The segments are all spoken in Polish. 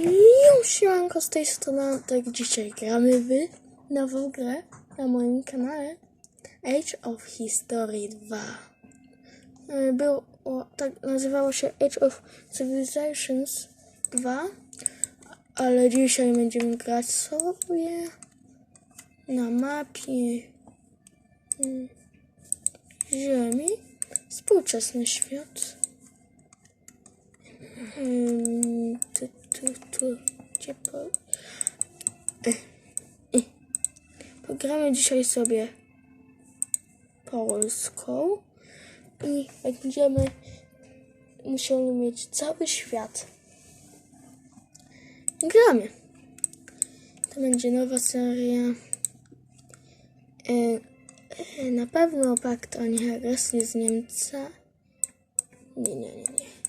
Już siemanko z tej strony, tak dzisiaj gramy w nową grę na moim kanale Age of History 2. Y, Było, tak nazywało się Age of Civilizations 2, ale dzisiaj będziemy grać sobie na mapie mm, Ziemi, współczesny świat. Hmm, tu, po... Eh, eh. Pogramy dzisiaj sobie Polską i będziemy musieli mieć cały świat. Gramy. To będzie nowa seria. E, e, na pewno pakt o nieagresji z Niemca. Nie, nie, nie, nie.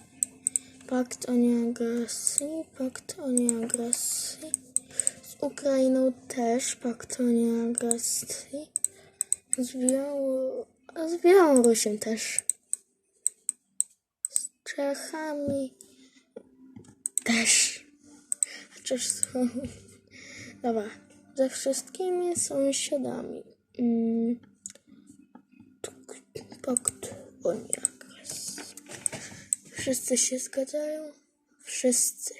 Pakt o nieagresji, pakt o nieagresji. Z Ukrainą też pakt o nieagresji. Z, Biało... a z Białorusią też. Z Czechami też. Chociaż są... Dobra. Ze wszystkimi sąsiadami. Mm. Pakt o nieagresji. Wszyscy się zgadzają? Wszyscy.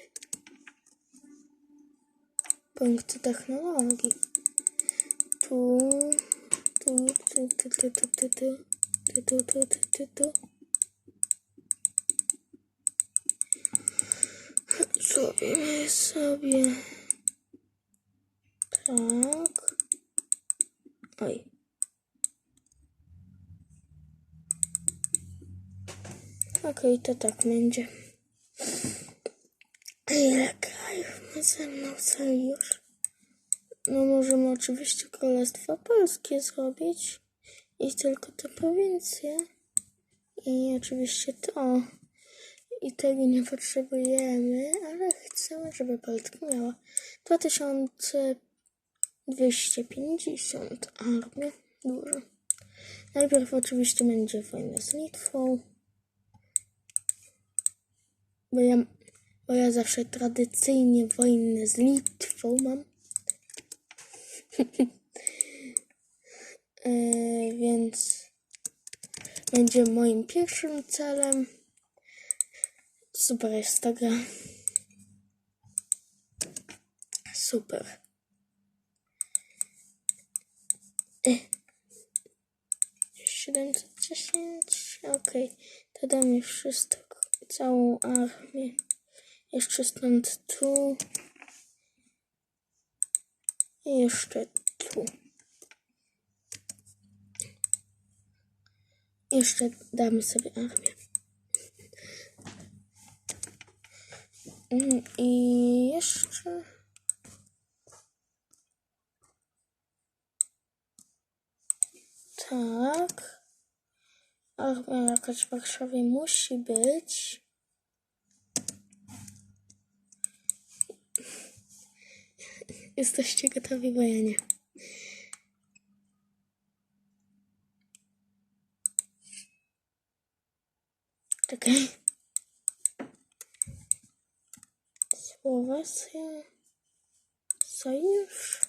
Punkt technologii. Tu, tu, tu, tu, tu, tu, tu, tu, tu, tu, tu, tu, tu, tu. Zrobimy sobie tak. Oj. Okej, to tak będzie. Ile krajów ma ze mną sojusz? No możemy oczywiście Królestwo Polskie zrobić. I tylko te prowincje. I oczywiście to. I tego nie potrzebujemy, ale chcemy, żeby Polska miała 2250 armię. Dużo. Najpierw oczywiście będzie wojna z Litwą. Bo ja, bo ja zawsze tradycyjnie wojnę z Litwą mam. e, więc będzie moim pierwszym celem. Super jest ta gra. Super. E. 710, okej. To da mi wszystko, całą armię. Jeszcze stąd tu. I jeszcze tu. Jeszcze damy sobie armię. Mm, I jeszcze... Tak. Armia jakaś w Warszawie musi być. Jesteście gotowi, bo ja nie. Czekaj. Słowacja. Sojusz.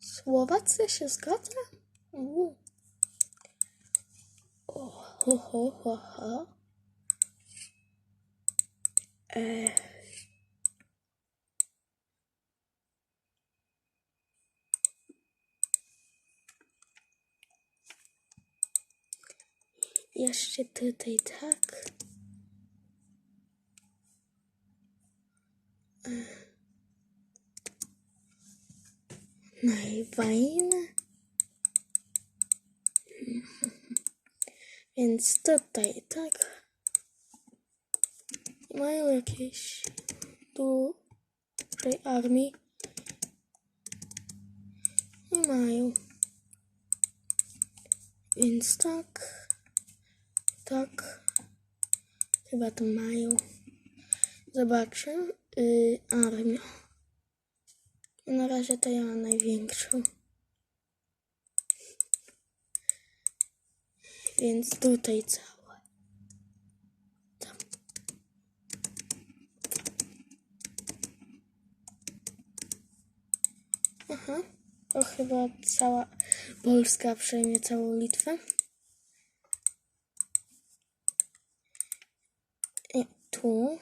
Słowacja się zgadza? U. Ho, ho, ho, ho. E. Jeszcze tutaj tak. I Więc tutaj, tak. Mają jakieś dużej armii. Nie mają. Więc tak. Tak. Chyba to mają. Zobaczę. Yy. Na razie to ja mam największą. Więc tutaj całe. Tam. Aha. To chyba cała Polska przejmie całą Litwę. I tu.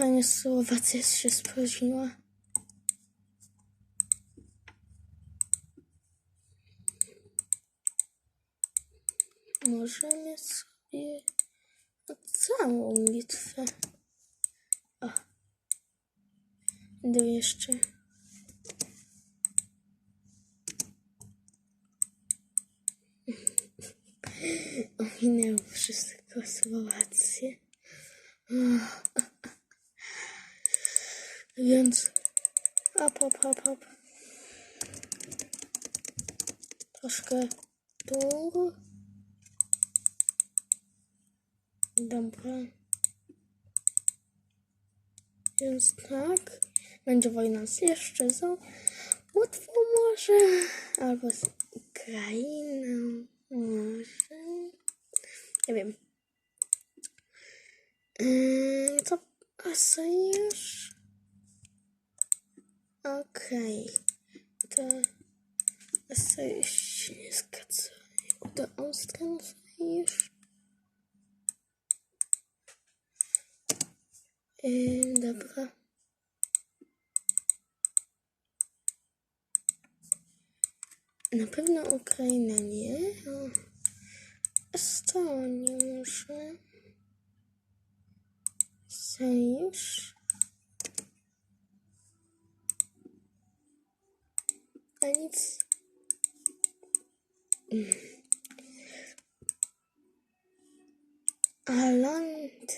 Fajnie Słowacja się spóźniła. Możemy sobie całą Litwę. O. Będę jeszcze. Ominęło wszystko Słowację. Więc hop, hop, hop, hop. Troszkę tu. Dobra. Więc tak. Będzie wojna z jeszcze z Łotwą może. Albo z Ukrainą. Może. Nie wiem. Yy, to a. Okej. To a sojusz się nie zgadza. Do Austrii. Yy, dobra. Na pewno Ukraina nie. O. Estonia może. Sojusz. A nic. A land.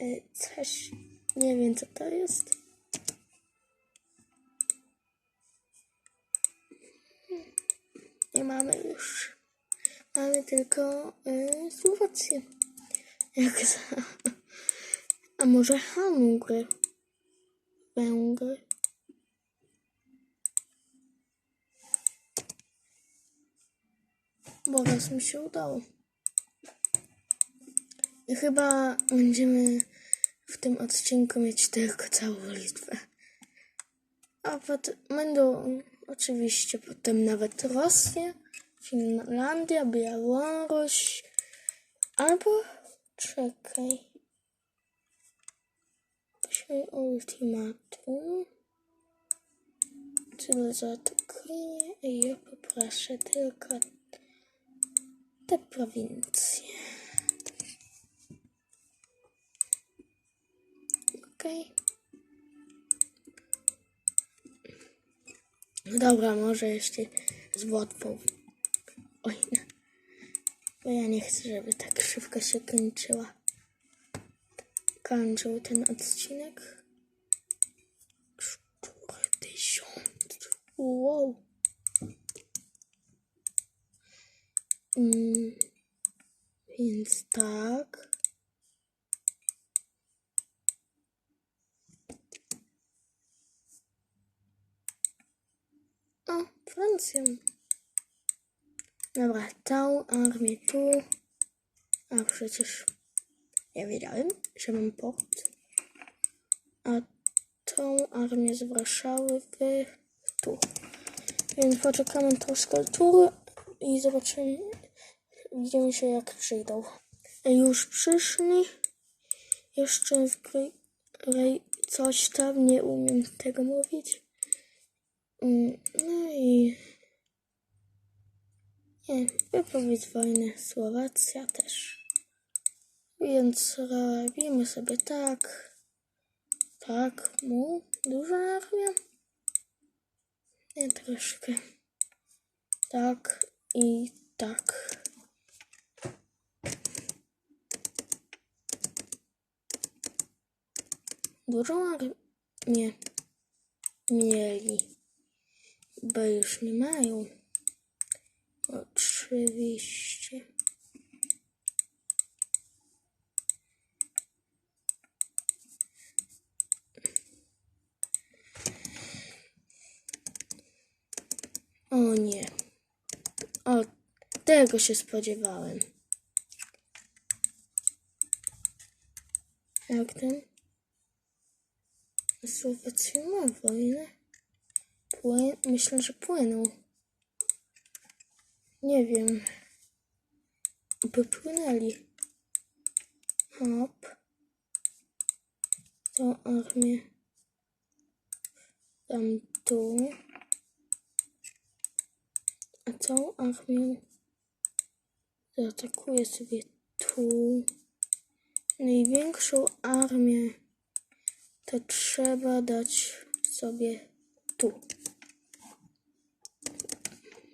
y, Coś. Nie wiem co to jest. Nie mamy już. Mamy tylko y, Słowację. Jak za... A może Hungry? Węgry? Bo raz mi się udało. I chyba będziemy w tym odcinku mieć tylko całą Litwę. A potem będą oczywiście potem nawet Rosja, Finlandia, Białoruś, albo czekaj. Dzisiaj ultimatum. Zaatakuje i ja poproszę tylko te prowincje. Okej. No dobra, może jeszcze z Łotwą. Oj, no. bo ja nie chcę, żeby tak szybko się kończyła. Kończył ten odcinek. Mm, więc tak. O, Francją. Dobra, tą armię tu. A przecież ja wiedziałem, że mam port. A tą armię z Warszawy tu. Więc poczekamy troszkę tury i zobaczymy. Widzimy się jak przyjdą. Już przyszli. Jeszcze w gry, gry coś tam nie umiem tego mówić. Mm, No i nie, wypowiedź wojny Słowacja też. Więc robimy sobie tak. Tak, mu, duża armia. Nie troszkę. Tak i tak. Dużą armię mieli, bo już nie mają. Oczywiście. O nie. O, tego się spodziewałem. Jak tam? Słowacja ma wojnę? Myślę, że płyną. Nie wiem. By płynęli. Hop. Tą armię. Tam tu. A całą armię zaatakuję sobie tu. Największą armię to trzeba dać sobie tu.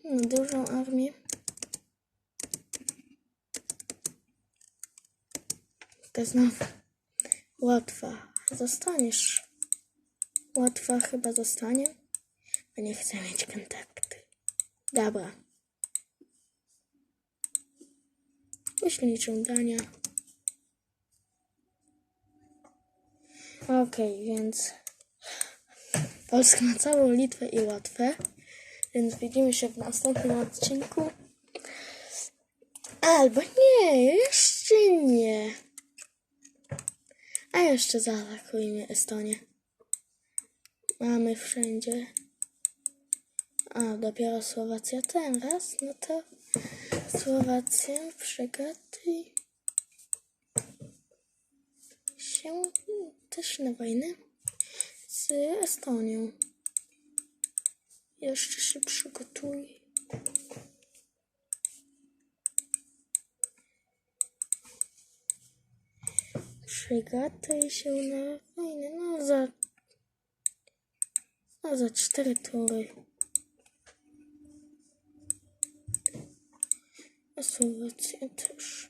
Dużą armię. To znowu łatwa. Zostaniesz. Łatwa chyba zostanie. A nie chcę mieć kontakty. Dobra. Wyślij żądania. Okej, więc Polska ma całą Litwę i Łotwę. Więc widzimy się w następnym odcinku. Albo nie, jeszcze nie. A jeszcze zaatakujmy Estonię. Mamy wszędzie. A, dopiero Słowacja teraz, no to Słowacja przygotuj się też na wojnę z Estonią. Jeszcze się przygotuj. Przygotuj się na wojnę. No za. No za cztery tury. Słowacja też.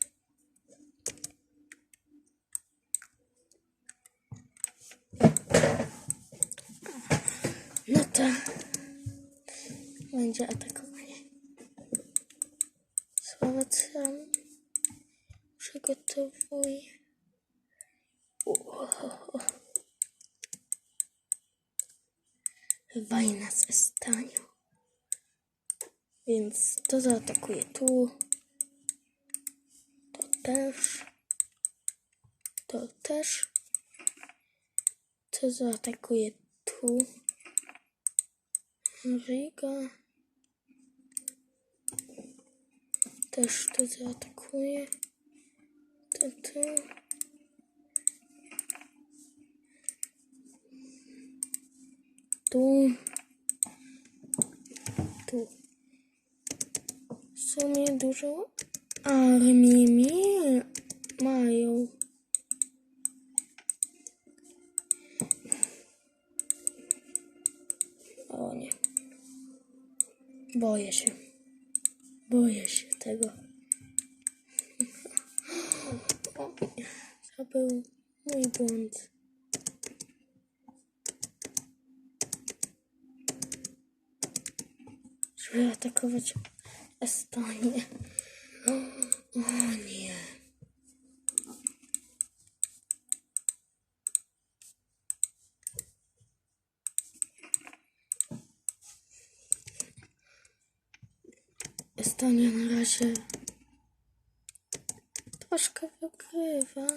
No to będzie atakowanie. Słowacja przygotowuje. Uuu. Wojna z Estonią. Więc to zaatakuje tu. To też. To też. To zaatakuje tu. Riga. Też to zaatakuje. To tu. Tu. Tu. W sumie dużo armii mi- mają. O nie. Boję się. Boję się tego. To był mój błąd. Żeby atakować Estonię. O nie. Estonia na razie troszkę wygrywa.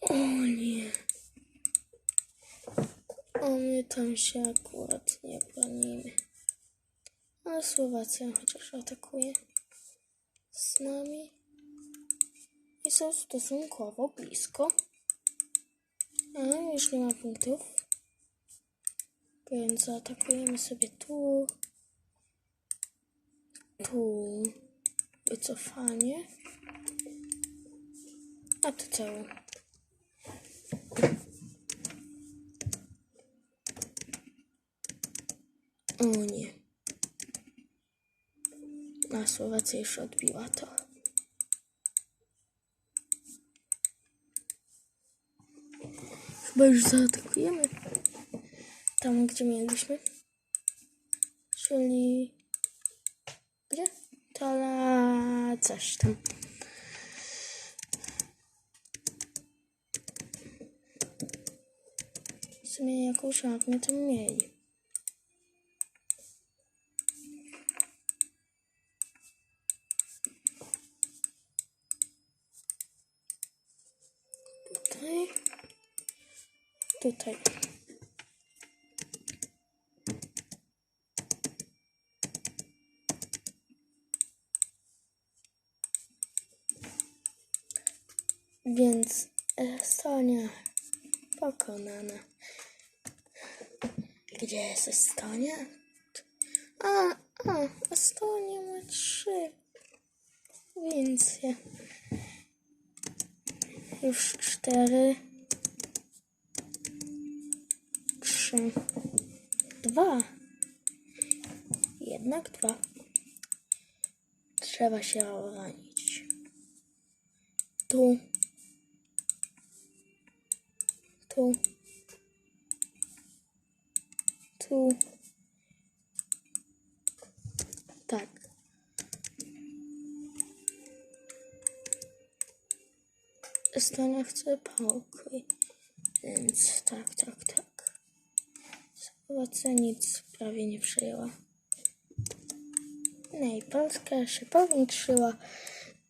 O nie. O my tam się akurat nie bronimy. Ale Słowacja chociaż atakuje z nami. I są stosunkowo blisko. A już nie ma punktów. Więc zaatakujemy sobie tu. Tu. Wycofanie. A tu całą. O nie. A Słowacja już odbiła to. Chyba już zaatakujemy. Tam, gdzie mieliśmy. Czyli... Gdzie? Tala... coś tam. W sumie jakąś armię tam mieli. Tutaj. Więc Estonia pokonana. Gdzie jest Estonia? A, a, Estonia ma trzy prowincje. Już cztery. Trzy. Dwa. Jednak dwa. Trzeba się obronić. Tu. Tu. Tu. Tak. Chce pokój. Więc tak, tak, tak. Słowacja nic prawie nie przejęła. No i Polska się powiększyła.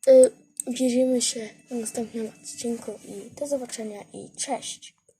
Y, widzimy się w następnym odcinku i do zobaczenia i cześć.